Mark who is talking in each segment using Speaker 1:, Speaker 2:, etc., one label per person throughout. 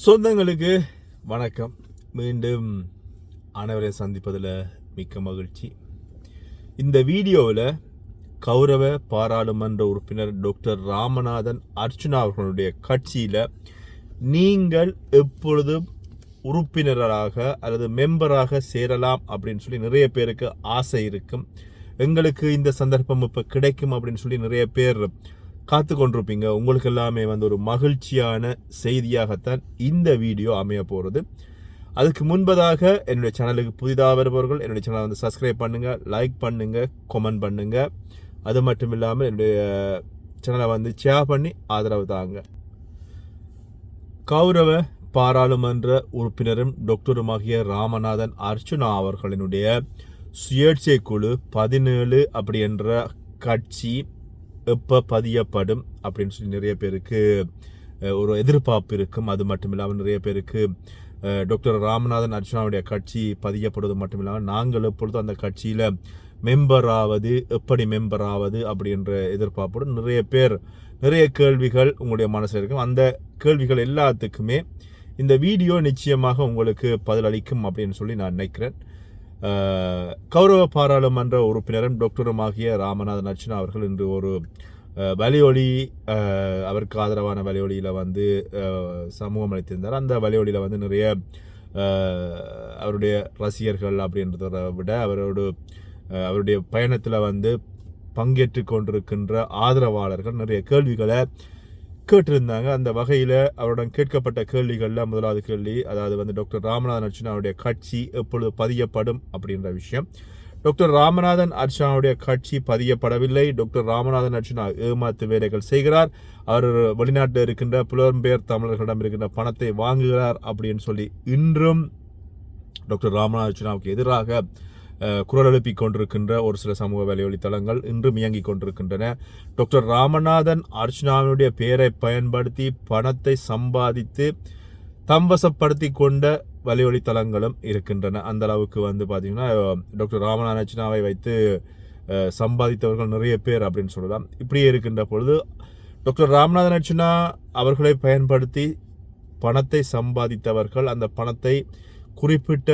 Speaker 1: சொந்தங்களுக்கு வணக்கம். மீண்டும் அனைவரை சந்திப்பதில் மிக்க மகிழ்ச்சி. இந்த வீடியோவில் கௌரவ பாராளுமன்ற உறுப்பினர் டாக்டர் ராமநாதன் அர்ச்சுனா அவர்களுடைய கட்சியில் நீங்கள் எப்பொழுதும் உறுப்பினராக அல்லது மெம்பராக சேரலாம் அப்படின்னு சொல்லி நிறைய பேருக்கு ஆசை இருக்கும். எங்களுக்கு இந்த சந்தர்ப்பம் இப்போ கிடைக்கும் அப்படின்னு சொல்லி நிறைய பேர் காத்து கொண்டிருப்பீங்க உங்களுக்கு எல்லாமே வந்து ஒரு மகிழ்ச்சியான செய்தியாகத்தான் இந்த வீடியோ அமைய போகிறது அதுக்கு முன்பதாக என்னுடைய சேனலுக்கு புதிதாக வருபவர்கள் என்னுடைய சேனலை வந்து சப்ஸ்கிரைப் பண்ணுங்கள் லைக் பண்ணுங்கள் கமெண்ட் பண்ணுங்கள் அது மட்டும் இல்லாமல் என்னுடைய சேனலை வந்து ஷேர் பண்ணி ஆதரவு தாங்க. கௌரவ பாராளுமன்ற உறுப்பினரும் டாக்டருமாகிய ராமநாதன் அர்ச்சுனா அவர்களினுடைய சுயேட்சை குழு பதினேழு அப்படி என்ற கட்சி எப்போ பதியப்படும் அப்படின்னு சொல்லி நிறைய பேருக்கு ஒரு எதிர்பார்ப்பு இருக்கும். அது மட்டும் இல்லாமல் நிறைய பேருக்கு டாக்டர் ராமநாதன் அர்ச்சனாவுடைய கட்சி பதியப்படுவது மட்டும் இல்லாமல் நாங்கள் எப்பொழுதும் அந்த கட்சியில் மெம்பர் ஆவது எப்படி மெம்பர் ஆவது அப்படின்ற எதிர்பார்ப்புடன் நிறைய பேர் நிறைய கேள்விகள் உங்களுடைய மனசில் இருக்கும். அந்த கேள்விகள் எல்லாத்துக்குமே இந்த வீடியோ நிச்சயமாக உங்களுக்கு பதிலளிக்கும் அப்படின்னு சொல்லி நான் நினைக்கிறேன். கௌரவ பாராளுமன்ற உறுப்பினரும் டாக்டரும் ஆகிய ராமநாதன் அர்ச்சனா அவர்கள் இன்று ஒரு வலியொலி அவருக்கு ஆதரவான வலியொலியில் வந்து சமூகம் அளித்திருந்தார். அந்த வலியொலியில் வந்து நிறைய அவருடைய ரசிகர்கள் அப்படின்றத விட அவரோடு அவருடைய பயணத்தில் வந்து பங்கேற்று கொண்டிருக்கின்ற ஆதரவாளர்கள் நிறைய கேள்விகளை கேட்டிருந்தாங்க. அந்த வகையில் அவருடன் கேட்கப்பட்ட கேள்விகளில் முதலாவது கேள்வி அதாவது வந்து டாக்டர் ராமநாதன் அர்ச்சனாவுடைய கட்சி எப்பொழுது பதியப்படும் அப்படின்ற விஷயம். டாக்டர் ராமநாதன் அர்ச்சனாவுடைய கட்சி பதியப்படவில்லை. டாக்டர் ராமநாதன் அர்ச்சனா ஏமாத்து வேலைகள் செய்கிறார். அவர் வெளிநாட்டில் இருக்கின்ற புலம்பெயர் தமிழர்களிடம் இருக்கின்ற பணத்தை வாங்குகிறார் அப்படின்னு சொல்லி இன்றும் டாக்டர் ராமநாதன் அர்ச்சனாவுக்கு எதிராக குரல் எழுப்பிக் கொண்டிருக்கின்ற ஒரு சில சமூக வலைவழி தளங்கள் இன்றும் இயங்கிக் கொண்டிருக்கின்றன. டாக்டர் ராமநாதன் அர்ச்சனாவினுடைய பெயரை பயன்படுத்தி பணத்தை சம்பாதித்து தம்வசப்படுத்தி கொண்ட வலைவழி தளங்களும் இருக்கின்றன. அந்த அளவுக்கு வந்து பார்த்தீங்கன்னா டாக்டர் ராமநாதன் அர்ச்சனாவை வைத்து சம்பாதித்தவர்கள் நிறைய பேர் அப்படின்னு சொல்லலாம். இப்படியே இருக்கின்ற பொழுது டாக்டர் ராமநாதன் அர்ச்சனா அவர்களை பயன்படுத்தி பணத்தை சம்பாதித்தவர்கள் அந்த பணத்தை குறிப்பிட்ட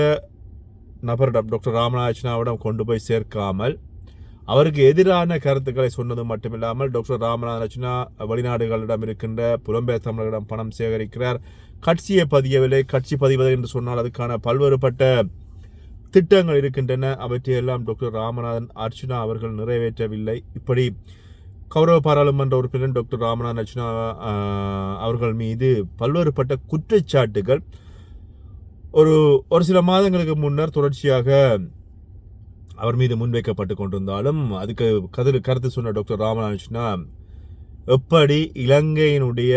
Speaker 1: நபரிடம் டாக்டர் ராமநாதனாவிடம் கொண்டு போய் சேர்க்காமல் அவருக்கு எதிரான கருத்துக்களை சொன்னது மட்டுமில்லாமல் டாக்டர் ராமநாதனா வெளிநாடுகளிடம் இருக்கின்ற புலம்பெயர் தமிழர்களிடம் பணம் சேகரிக்கிறார். கட்சியை பதியவில்லை. கட்சி பதிவது என்று சொன்னால் அதுக்கான பல்வேறுபட்ட திட்டங்கள் இருக்கின்றன. அவற்றையெல்லாம் டாக்டர் ராமநாதன் அர்ச்சனா அவர்கள் நிறைவேற்றவில்லை. இப்படி கௌரவ பாராளுமன்ற உறுப்பினர் டாக்டர் ராமநாதன் அர்ச்சனா அவர்கள் மீது பல்வேறுபட்ட குற்றச்சாட்டுகள் ஒரு ஒரு சில மாதங்களுக்கு முன்னர் தொடர்ச்சியாக அவர் மீது முன்வைக்கப்பட்டு கொண்டிருந்தாலும் அதுக்கு கதில் கருத்து சொன்ன டாக்டர் ராமநாதனா எப்படி இலங்கையினுடைய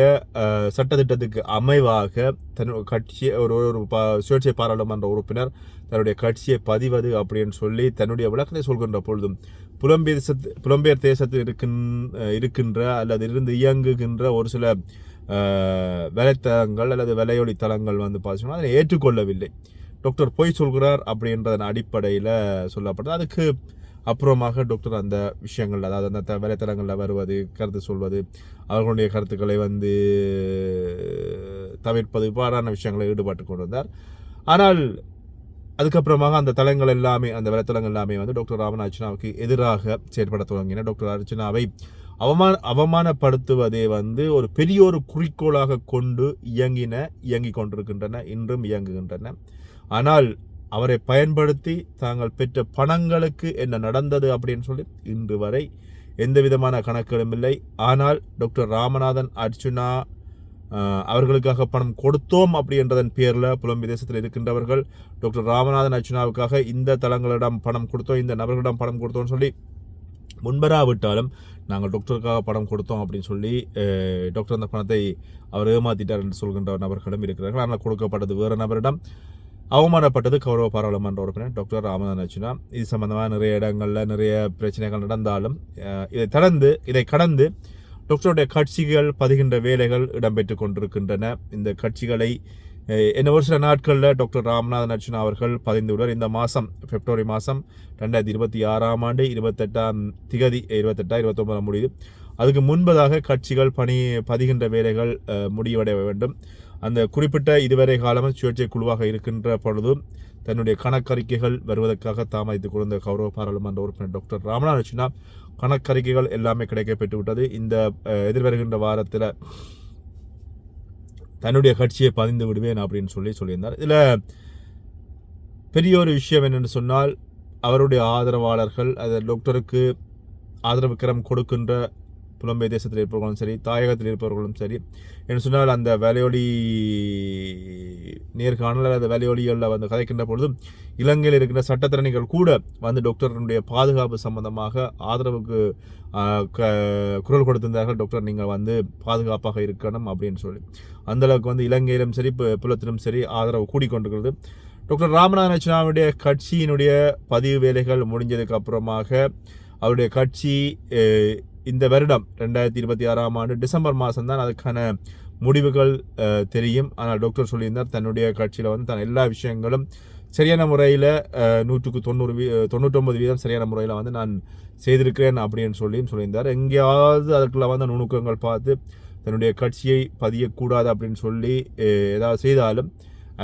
Speaker 1: சட்டத்திட்டத்துக்கு அமைவாக தன்னுடைய கட்சியை ஒரு ஒரு பா- சுயேட்சை பாராளுமன்ற உறுப்பினர் தன்னுடைய கட்சியை பதிவது அப்படின்னு சொல்லி தன்னுடைய விளக்கத்தை சொல்கின்ற பொழுதும் புலம்பெயர் புலம்பெயர் தேசத்தில் இருக்கின் இருக்கின்ற அல்லது இருந்து இயங்குகின்ற ஒரு சில வலைத்தளங்கள் அல்லது வலையொலி தளங்கள் வந்து பார்த்தீங்கன்னா அதை ஏற்றுக்கொள்ளவில்லை. டாக்டர் பொய் சொல்கிறார் அப்படின்றதன் அடிப்படையில் சொல்லப்பட்டது. அதுக்கு அப்புறமாக டாக்டர் அந்த விஷயங்கள் அதாவது அந்த த- வருவது கருத்து சொல்வது அவர்களுடைய கருத்துக்களை வந்து தவிர்ப்பது இவ்வாறான விஷயங்களை ஈடுபட்டு கொண்டு வந்தார் ஆனால் அதுக்கப்புறமாக அந்த தளங்கள் எல்லாமே அந்த வலைத்தளங்கள் எல்லாமே வந்து டாக்டர் ராமன் அர்ச்சனாவுக்கு எதிராக செயற்பட தொடங்கின. டாக்டர் அர்ச்சனாவை அவமான அவமானப்படுத்துவதை வந்து ஒரு பெரிய ஒரு குறிக்கோளாக கொண்டு இயங்கின இயங்கிக் கொண்டிருக்கின்றன இன்றும் இயங்குகின்றன. ஆனால் அவரை பயன்படுத்தி தாங்கள் பெற்ற பணங்களுக்கு என்ன நடந்தது அப்படின்னு சொல்லி இன்று வரை எந்த விதமான கணக்குகளும் இல்லை. ஆனால் டாக்டர் ராமநாதன் அர்ச்சுனா அவர்களுக்காக பணம் கொடுத்தோம் அப்படின்றதன் பேரில் புலம் தேசத்தில் இருக்கின்றவர்கள் டாக்டர் ராமநாதன் அர்ச்சுனாவுக்காக இந்த தளங்களிடம் பணம் கொடுத்தோம் இந்த நபர்களிடம் பணம் கொடுத்தோம்னு சொல்லி முன்பராவிட்டாலும் நாங்கள் டாக்டருக்காக படம் கொடுத்தோம் அப்படின்னு சொல்லி டாக்டர் அந்த பணத்தை அவர் ஏமாத்திட்டார் என்று சொல்கின்ற நபர்களும் இருக்கிறார்கள். ஆனால் கொடுக்கப்பட்டது வேறு நபரிடம் அவமானப்பட்டது கௌரவ பாராளுமன்ற உறுப்பினர் டாக்டர் ராமநாதன் அர்ச்சுனா இது சம்பந்தமாக நிறைய இடங்களில் நிறைய பிரச்சனைகள் நடந்தாலும் இதை தொடர்ந்து இதை கடந்து டாக்டருடைய கட்சிகள் பதிகின்ற வேலைகள் இடம்பெற்று கொண்டிருக்கின்றன. இந்த கட்சிகளை என்ன ஒரு சில நாட்களில் டாக்டர் ராமநாதன் அர்ஜுனா அவர்கள் பதிந்துள்ளார் இந்த மாதம் பிப்ரவரி மாதம் ரெண்டாயிரத்தி இருபத்தி ஆறாம் ஆண்டு இருபத்தெட்டாம் திகதி இருபத்தெட்டா இருபத்தொம்பதாம் முடியுது அதுக்கு முன்பதாக கட்சிகள் பணி பதிகின்ற வேலைகள் முடிவடைய வேண்டும். அந்த குறிப்பிட்ட இதுவரை காலமும் சுயேட்சை குழுவாக இருக்கின்ற பொழுதும் தன்னுடைய கணக்கறிக்கைகள் வருவதற்காக தாமதித்துக் கொண்ட கௌரவ பாராளுமன்ற உறுப்பினர் டாக்டர் ராமநாதன் கணக்கறிக்கைகள் எல்லாமே கிடைக்கப்பெற்று விட்டது இந்த எதிர்வருகின்ற வாரத்தில் தன்னுடைய கட்சியை பதிந்து விடுவேன் அப்படின்னு சொல்லி சொல்லியிருந்தார். இதில் பெரிய ஒரு விஷயம் என்னென்னு சொன்னால் அவருடைய ஆதரவாளர்கள் அது டாக்டருக்கு ஆதரவு கிரம் கொடுக்கின்ற புலம்பெயர் தேசத்தில் இருப்பவர்களும் சரி தாயகத்தில் இருப்பவர்களும் சரி. என்று சொன்னால் அந்த வேலையொலி நேர்காணல் அந்த வேலையொலிகளில் வந்து கதைக்கின்ற பொழுதும் இலங்கையில் இருக்கின்ற சட்டத்திறனிகள் கூட வந்து டாக்டருடைய பாதுகாப்பு சம்பந்தமாக ஆதரவுக்கு க- குரல் கொடுத்திருந்தார்கள். டாக்டர் நீங்கள் வந்து பாதுகாப்பாக இருக்கணும் அப்படின்னு சொல்லி. அந்தளவுக்கு வந்து இலங்கையிலும் சரி புலத்திலும் சரி ஆதரவு கூடிக்கொண்டிருக்கிறது. டாக்டர் ராமநாதன் அர்ச்சனாவுடைய கட்சியினுடைய பதிவு வேலைகள் முடிஞ்சதுக்கு அப்புறமாக அவருடைய கட்சி இந்த வருடம் ரெண்டாயிரத்தி இருபத்தி ஆறாம் ஆண்டு டிசம்பர் மாதம் தான் அதுக்கான முடிவுகள் தெரியும். ஆனால் டாக்டர் சொல்லியிருந்தார் தன்னுடைய கட்சியில் வந்து தன் எல்லா விஷயங்களும் சரியான முறையில் நூற்றுக்கு தொண்ணூறு வீ தொண்ணூற்றொம்பது வீதம் சரியான முறையில் வந்து நான் செய்திருக்கிறேன் அப்படின்னு சொல்லியும் சொல்லியிருந்தார். எங்கேயாவது அதுக்குள்ளே வந்து நுணுக்கங்கள் பார்த்து தன்னுடைய கட்சியை பதியக்கூடாது அப்படின்னு சொல்லி ஏதாவது செய்தாலும்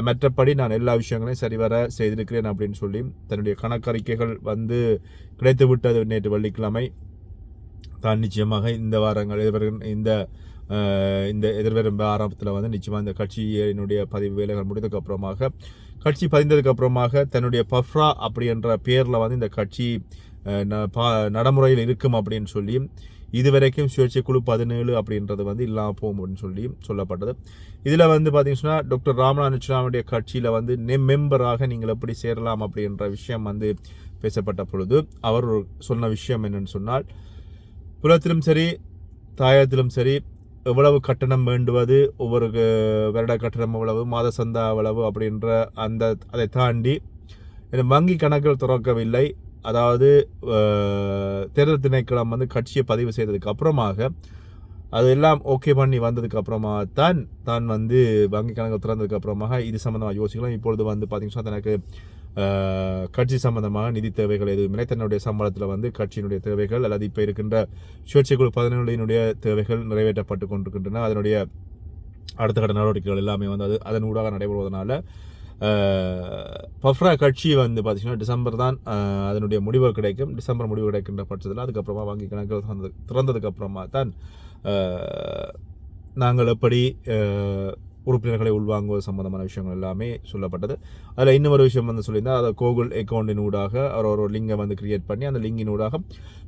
Speaker 1: மற்றபடி நான் எல்லா விஷயங்களையும் சரிவர செய்திருக்கிறேன் அப்படின்னு சொல்லி தன்னுடைய கணக்கறிக்கைகள் வந்து கிடைத்து விட்டது நேற்று வெள்ளிக்கிழமை. தான் நிச்சயமாக இந்த வாரங்கள் எதிர்வரும் இந்த இந்த எதிர்வரும் ஆரம்பத்தில் வந்து நிச்சயமாக இந்த கட்சியினுடைய பதிவு வேலைகள் முடிந்ததுக்கு அப்புறமாக கட்சி பதிந்ததுக்கு அப்புறமாக தன்னுடைய பஃப்ரா அப்படி என்ற பேரில் வந்து இந்த கட்சி ந- பா- நடைமுறையில் இருக்கும் அப்படின்னு சொல்லி இதுவரைக்கும் சுயேட்சை குழு பதினேழு அப்படின்றது வந்து இல்லாமல் போகும் அப்படின்னு சொல்லி சொல்லப்பட்டது. இதில் வந்து பார்த்தீங்கன்னா டாக்டர் ராமநாதனுடைய கட்சியில் வந்து மெம்பராக நீங்கள் எப்படி சேரலாம் அப்படின்ற விஷயம் வந்து பேசப்பட்ட பொழுது அவர் சொன்ன விஷயம் என்னன்னு சொன்னால் புலத்திலும் சரி தாயத்திலும் சரி எவ்வளவு கட்டணம் வேண்டுவது ஒவ்வொரு க- வருட கட்டணம் எவ்வளவு மாத சந்தா எவ்வளவு அப்படின்ற அந்த அதை தாண்டி இந்த வங்கி கணக்குகள் திறக்கவில்லை. அதாவது தேர்தல் திணைக்களம் வந்து கட்சியை பதிவு செய்ததுக்கு அப்புறமாக அது எல்லாம் ஓகே பண்ணி வந்ததுக்கு அப்புறமா தான் தான் வந்து வங்கி கணக்கு திறந்ததுக்கு அப்புறமாக இது சம்மந்தமாக யோசிக்கலாம் இப்பொழுது வந்து பார்த்தீங்கன்னா தனக்கு கட்சி சம்பந்தமாக நிதி தேவைகள் எதுவும் தன்னுடைய சம்பளத்தில் வந்து கட்சியினுடைய தேவைகள் அல்லது இப்போ இருக்கின்ற சுயேட்சை குழு பதினேழினுடைய தேவைகள் நிறைவேற்றப்பட்டு கொண்டிருக்கின்றன. அதனுடைய அடுத்த கட்ட நடவடிக்கைகள் எல்லாமே வந்து அது அதன் ஊடாக நடைபெறுவதனால பஃப்ரா கட்சி வந்து பார்த்தீங்கன்னா டிசம்பர் தான் அதனுடைய முடிவு கிடைக்கும். டிசம்பர் முடிவு கிடைக்கின்ற பட்சத்தில் அதுக்கப்புறமா வங்கி கணக்குகள் திறந்து திறந்ததுக்கு அப்புறமா தான் நாங்கள் எப்படி உறுப்பினர்களை உள்வாங்குவது சம்பந்தமான விஷயங்கள் எல்லாமே சொல்லப்பட்டது. அதில் இன்னொரு விஷயம் வந்து சொல்லியிருந்தால் அதை கூகுள் அக்கௌண்டின் ஊடாக அவர் ஒரு லிங்கை வந்து கிரியேட் பண்ணி அந்த லிங்கின் ஊடாக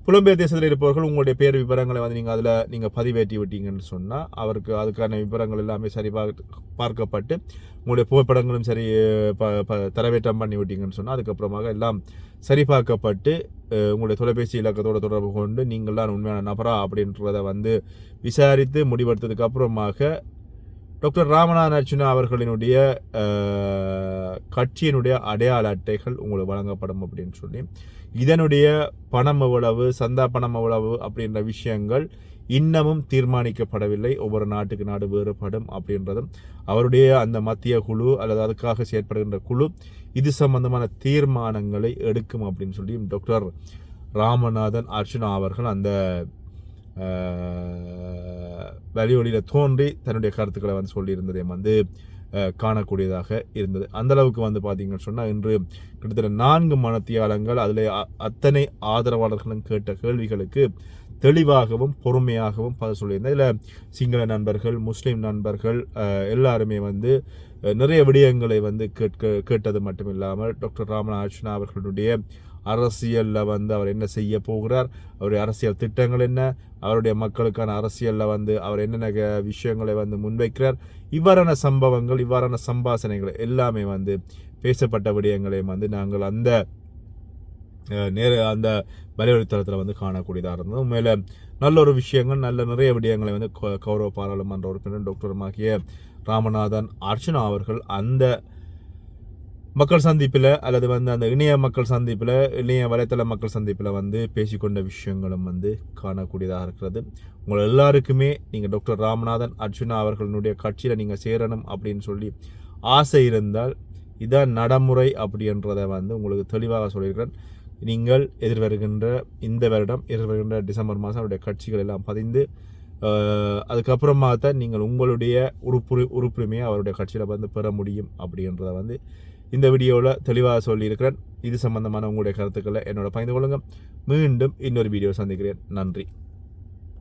Speaker 1: புலம்பெயர் தேசத்தில் இருப்பவர்கள் உங்களுடைய பேர் விவரங்களை வந்து நீங்கள் அதில் நீங்கள் பதிவேற்றி விட்டீங்கன்னு சொன்னால் அவருக்கு அதுக்கான விவரங்கள் எல்லாமே சரி பார்க்க- பார்க்கப்பட்டு உங்களுடைய புகைப்படங்களும் சரி ப ப தரவேற்றம் பண்ணி விட்டீங்கன்னு சொன்னால் அதுக்கப்புறமாக எல்லாம் சரிபார்க்கப்பட்டு உங்களுடைய தொலைபேசி இலக்கத்தோட தொடர்பு கொண்டு நீங்கள் தான் உண்மையான நபரா அப்படின்றத வந்து விசாரித்து முடிவெடுத்ததுக்கு அப்புறமாக டாக்டர் ராமநாதன் அர்ச்சுனா அவர்களினுடைய கட்சியினுடைய அடையாள அட்டைகள் உங்களுக்கு வழங்கப்படும் அப்படின்னு சொல்லி இதனுடைய பணம் எவ்வளவு சந்தா பணம் எவ்வளவு அப்படின்ற விஷயங்கள் இன்னமும் தீர்மானிக்கப்படவில்லை. ஒவ்வொரு நாட்டுக்கு நாடு வேறுபடும் அப்படின்றதும் அவருடைய அந்த மத்திய குழு அல்லது அதுக்காக செயற்படுகின்ற குழு இது சம்பந்தமான தீர்மானங்களை எடுக்கும் அப்படின்னு சொல்லி டாக்டர் ராமநாதன் அர்ச்சுனா அவர்கள் அந்த வழியொலியில் தோன்றி தன்னுடைய கருத்துக்களை வந்து சொல்லியிருந்ததையும் வந்து காணக்கூடியதாக இருந்தது. அந்த அளவுக்கு வந்து பார்த்தீங்கன்னு சொன்னால் இன்று கிட்டத்தட்ட நான்கு மனத்தியாளங்கள் அதில் அ- அத்தனை ஆதரவாளர்களும் கேட்ட கேள்விகளுக்கு தெளிவாகவும் பொறுமையாகவும் பதில் சொல்லியிருந்தேன். இதில் சிங்கள நண்பர்கள் முஸ்லீம் நண்பர்கள் எல்லாருமே வந்து நிறைய விடயங்களை வந்து கேட்க கேட்டது மட்டும் இல்லாமல் டாக்டர் ராமநாதன் அவர்களுடைய அரசியலில் வந்து அவர் என்ன செய்ய போகிறார்? அவருடைய அரசியல் திட்டங்கள் என்ன? அவருடைய மக்களுக்கான அரசியலில் வந்து அவர் என்னென்ன க- விஷயங்களை வந்து முன்வைக்கிறார்? இவ்வாறான சம்பவங்கள் இவ்வாறான சம்பாசனைகள் எல்லாமே வந்து பேசப்பட்ட விடயங்களையும் வந்து நாங்கள் அந்த நேர அந்த வலைவழித்தளத்தில் வந்து காணக்கூடியதாக இருந்தது. உண்மையில நல்ல ஒரு விஷயங்கள் நல்ல நிறைய விடயங்களை வந்து கௌரவ பாராளுமன்ற உறுப்பினர் டாக்டருமாகிய ராமநாதன் அர்ச்சனா அவர்கள் அந்த மக்கள் சந்திப்பில் அல்லது வந்து அந்த இணைய மக்கள் சந்திப்பில் இணைய வலைத்தள மக்கள் சந்திப்பில் வந்து பேசிக்கொண்ட விஷயங்களும் வந்து காணக்கூடியதாக இருக்கிறது. உங்கள் எல்லாருக்குமே நீங்கள் டாக்டர் ராமநாதன் அர்ஜுனா அவர்களுடைய கட்சியில் நீங்கள் சேரணும் அப்படின்னு சொல்லி ஆசை இருந்தால் இதான் நடைமுறை அப்படின்றத வந்து உங்களுக்கு தெளிவாக சொல்லியிருக்கிறேன். நீங்கள் எதிர்வருகின்ற இந்த வருடம் எதிர்வருகின்ற டிசம்பர் மாதம் அவருடைய கட்சிகள் எல்லாம் பதிந்து அஹ், அதுக்கப்புறமா தான் நீங்கள் உங்களுடைய உறுப்பு உறுப்புரிமையை அவருடைய கட்சியில் வந்து பெற முடியும் அப்படின்றத வந்து இந்த வீடியோவில் தெளிவாக சொல்லியிருக்கிறேன். இது சம்பந்தமான உங்களுடைய கருத்துக்களை என்னோட பகிர்ந்து கொள்ளுங்கள். மீண்டும் இன்னொரு வீடியோ சந்திக்கிறேன். நன்றி.